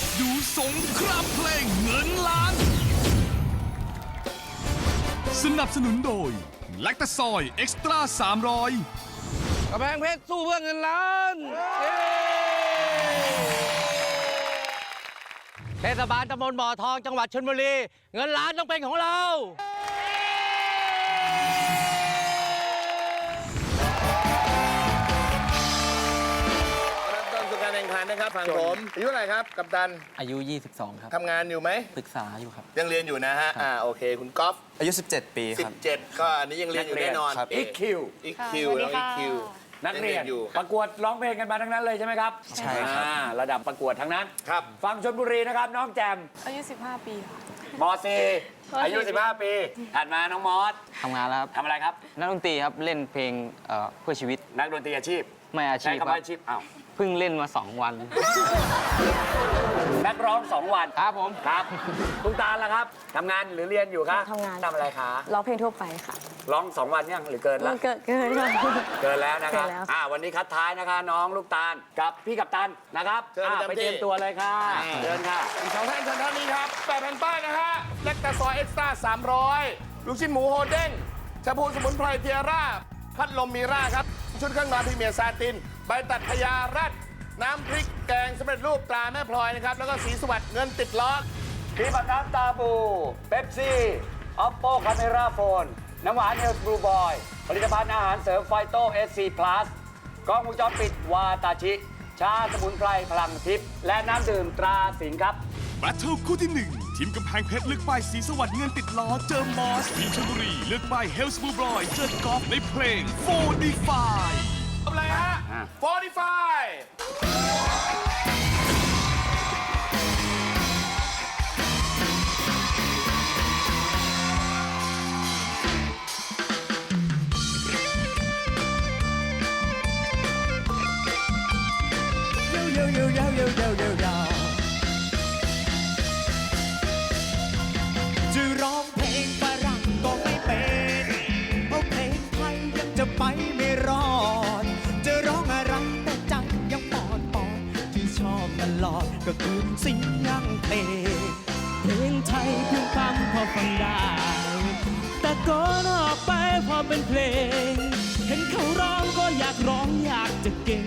กดูสงครามเพลงเงินล้าน สนับสนุนโดยแลคตาซอยเอ็กซ์ตร้า300กำแพงเพชรสู้เพื่อเงินล้านเย้เทศบาลตำบลบ่อทองจังหวัดชลบุรี เงินล้านต้องเป็นของเรา ครับฝั่งผมอายุเท่าไหร่ครับกัปตันอายุ 22 ครับทำงานอยู่ไหมศึกษาอยู่ครับ ยังเรียนอยู่นะฮะอ่าโอเคคุณก๊อฟอายุ 17 ปีครับ 17 ก็อันนี้ยังเรียนอยู่แน่นอน ครับอีกคิวอีกคิวแล้วอีกคิวนักเรียนอยู่ประกวดร้องเพลงกันมาทั้งนั้นเลยใช่ไหมครับใช่ครับอ่าระดับประกวดทั้งนั้นครับฟังชนบุรีนะครับ น้องแจมอายุ 15 ปีค่ะมซีอายุ 15 ปีถัดมาน้องมอสทำงานแล้วครับทำอะไรครับ นักดนตรีครับเล่นเพลงเอ่อเพื่อชีวิตนักดนตรีอาชีพ ไม่อาใช้ชีพคำครัว่าบอาชีพอ้าวเพิ่งเล่นมา 2 วันนักร้อง2วันครับผม ครับตุ้งตาลล่ะครับทำงานหรือเรียนอยู่คะทำงาน ทำอะไรคะร้องเพลงทั่วไปค่ะร้อง2วันยังหรือเกินละเกิดเกินค่ะ เกินแล้วนะครับเกินแล้ว อ่าวันนี้คัดท้ายนะคะ น้องลูกตาลกับพี่กัปตันนะครับเชิญอ่าประจำไปที่เตรียมตัวเลยค่ะเชิญค่ะ อีกสองท่านเชิญท่านนี้ครับแปดแผ่นป้ายนะฮะแลคตาซอยเอ็กซ์ตร้า300 ลูกชิ้นหมูโฮเด้งชาพูสมุนไพรเทียร่า พัดลมมีร่าครับ ชุดเครื่องนอนพรีเมียร์ซาติน ใบตัดพยารัดน้ำพริกแกงสำเร็จรูปตราแม่พลอยนะครับ แล้วก็สีสวัสดิ์เงินติดล้อครีมอาบน้ำตาบูเบปซี่ออปโปคาเมราโฟน น้ำหวานเฮลส์บลูบอย ผลิตภัณฑ์อาหารเสริมไฟโต้เอสซีพลัสกล้องวงจรปิดวาตาชิ ชาสมุนไพรพลังทิพย์และน้ำดื่มตราสิงห์ครับแบทเทิลคู่ที่ 1 ทีมกำแพงเพชรเลือกป้ายสีสวัสดิ์เงินติดล้อเจอมอสทีมชลบุรีเลือกป้ายเฮลส์บูบอยเจอกอล์ฟในเพลงโฟดีฟายทำอะไรฮะ อะ45จะร้องเพลงฝรั่งก็ไม่เป็นเพราะเพลงไทยยังจะไป เพลงเพลงไทยเพียงคำพอฟังได้แต่ก่อนออกไปพอเป็นเพลง เห็นเขาร้องก็อยากร้องอยากจะเก่ง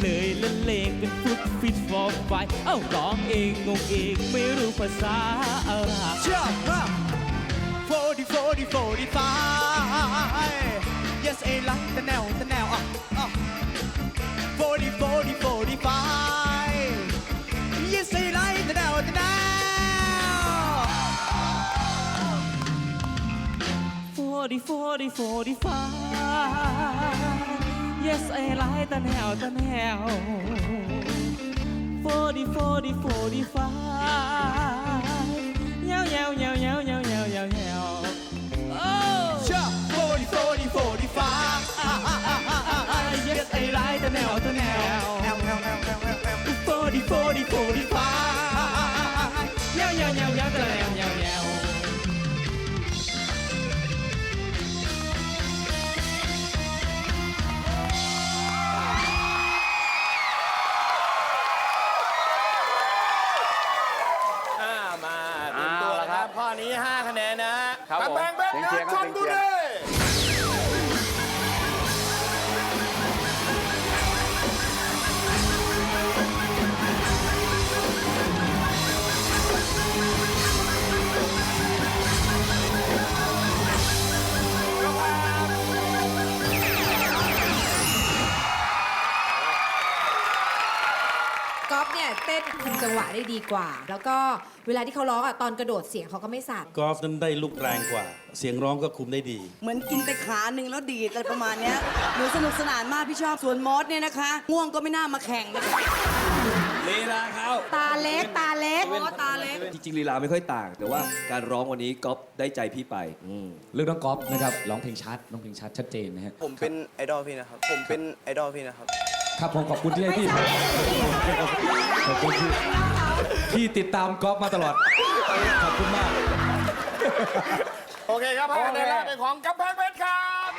เลยละเลงเป็นฟุตฟิตฟอร์ไฟเอ้าร้องเองงงเองไม่รู้ภาษาอะไรเชื่อมา40 40 45 Yes I like the nail the nail อะอะ40 40 45 40 40 45 Yes I like the nail the nail 40 40 45 Yao yao yao yao yao yao yao yao Oh! 40 40 45 Yes I like the nail the nail 40 40 45 คะแนนนะฮะ ครับผมกำแพงเพชรเสียงเชียร์ครับชนบุเสียงเชียรีร์ ต้นคุมจังหวะได้ดีกว่า แล้วก็เวลาที่เขาร้องอะตอนกระโดดเสียงเขาก็ไม่สั่นกอล์ฟนั้นได้ลูกแรงกว่า เสียงร้องก็คุมได้ดี เหมือนกินไปขาหนึ่งแล้วดีดอะไรประมาณเนี้ยหนูสนุกสนานมากพี่ชอบส่วนมอสเนี่ยนะคะ ง่วงก็ไม่น่ามาแข่งนะคะลีลาเขาตาเล็กตาเล็กมอสตาเล็ก จริงๆลีลาไม่ค่อยต่าง แต่ว่าการร้องวันนี้ก๊อฟได้ใจพี่ไปเลือกน้องก๊อฟนะครับร้องเพลงชัดร้องเพลงชัดชัดเจนนะฮะผมเป็นไอดอลพี่นะครับ ผมเป็นไอดอลพี่นะครับ ครับผมขอบคุณที่ให้พี่ขอบคุณที่ที่ติดตามก๊อฟมาตลอด ขอบคุณมาก โอเคครับ5คะแนนแรกเป็นของกำแพงเพชรครับ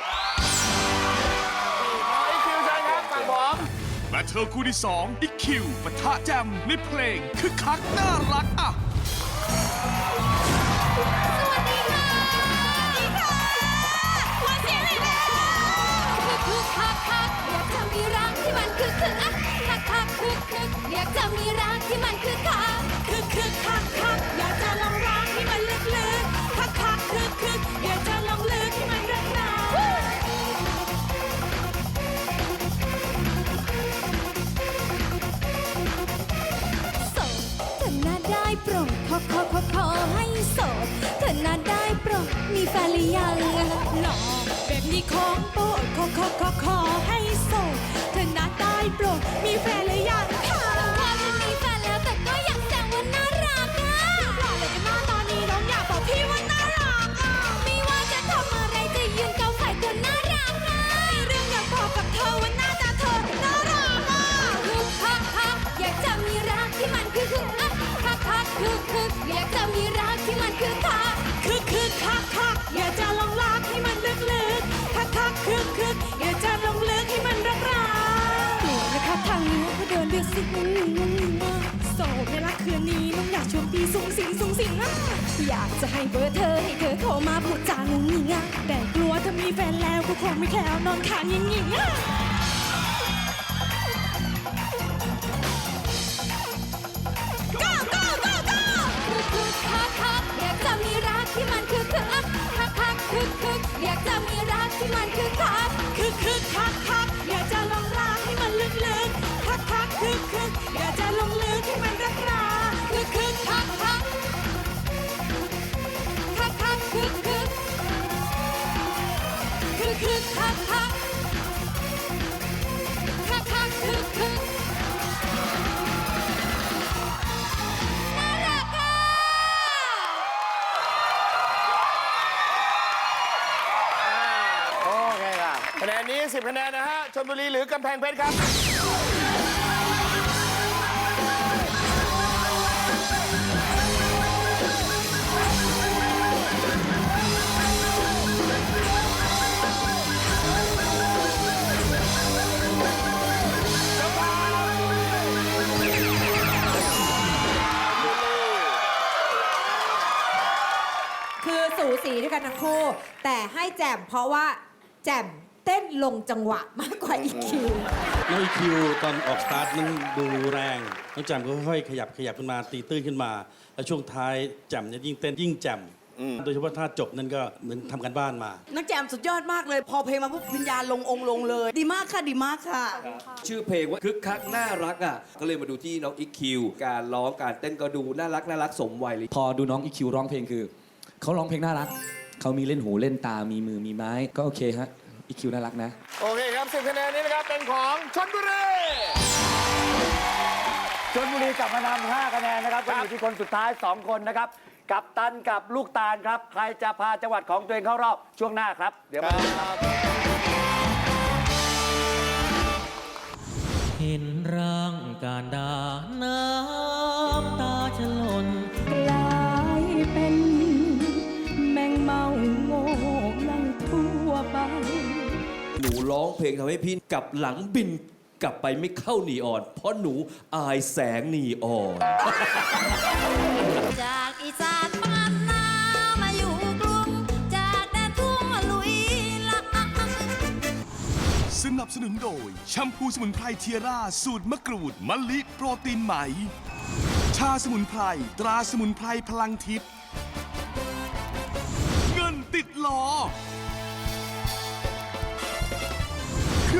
นี่ขออีกคิวใช่ครับฝั่งผมแบเทอร์คู่ที่สองอีกคิวปะทะแจมในเพลงคึกคักน่ารักอะคึกคักคักอยากจะ กคึกคึกอยากจะมีรักที่มันคึกคักคึกคึกคักคักอยากจะลองรักที่มันลึกลึกคักคักคึกคึกอยากจะลองลึกที่มันรักรักโสดเธอน่าได้โปรดขอขอขอขอให้โสดเธอน่าได้โปรดมีแฟนหรือยังหนอแบบนี้ของโปรดขอขอขอขอให้โสดเธอน่าได้โปรดมีแฟนหรือยัง คึกคึกอยากจะมีรักที่มันคือคักคึกคึกคักคักอยากจะลองรักให้มันลึกลึกคักคักคึกคึกอยากจะลองลึกให้มันรักรักกลัวนะครับทางนี้ก็เดินเดือดสิงงงงงงโสดในรักคืนนี้น้องอยากชวนพี่สุงสิงสุงสิงอะอยากจะให้เบอร์เธอให้เธอโทรมาพูดจางงงิงแต่กลัวถ้ามีแฟนแล้วก็คงไม่แคล้ว นอนขางยิงยิงอะ มีรักที่มันคือคัก คะแนนนี้ 10 คะแนนนะฮะชลบุรีหรือกำแพงเพชรครับคือสูสีด้วยกันทั้งคู่ แต่ให้แจมเพราะว่าแจม เต้นลงจังหวะมากกว่าอีคิว น้องอีคิวตอนออกสตาร์ทนั้นดูแรงน้องแจมก็ค่อยๆขยับขยับขึ้นมาตีตื้นขึ้นมา แล้วช่วงท้ายแจมเนี่ยยิ่งเต้นยิ่งแจมโดยเฉพาะท่าจบนั่นก็เหมือนทำกันบ้านมา นักแจมสุดยอดมากเลย พอเพลงมาปุ๊บวิญญาณลงองค์ลงเลย ดีมากค่ะดีมากค่ะ ชื่อเพลงว่าคึกคักน่ารักอะก็เลยมาดูที่น้องอีคิวการร้องการเต้นก็ดูน่ารักน่ารักสมวัยเลย พอดูน้องอีคิวร้องเพลงคือ เขาร้องเพลงน่ารัก เขามีเล่นหูเล่นตามีมือมีไม้ก็โอเคฮะ อีคิวน่ารักนะ โอเคครับ10คะแนนนี้นะครับ เป็นของชลบุรีชนบุรีกลับมานำ5คะแนนนะครับก็อยู่ที่คนสุดท้าย 2 คนนะครับ กับตันกับลูกตาลครับ ใครจะพาจังหวัดของตัวเองเข้ารอบช่วงหน้าครับ เดี๋ยวมาดูครับเห็นร่างการดาน้ำ เพลงทำให้พี่กลับหลังบินกลับไปไม่เข้านีออน เพราะหนูอายแสงนีออน จากอีสานบ้านนามาอยู่กรุง จากแดนทุ่งมาลุยลักสนับสนุนโดย แชมพูสมุนไพรเทียร่า สูตรมะกรูดมะลิโปรตีนไหม ชาสมุนไพร ตราสมุนไพรพลังทิพย์เงินติดล้อ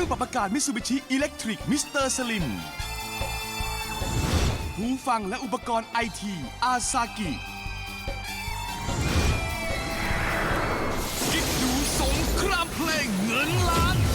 รื่องปรับอากาศมิสูบิชิอิเล็กทริกมิสเตอร์สลิมหูฟังและอุปกรณ์ไอทีอาซากิคิดดูสงครามเพลงเงินล้าน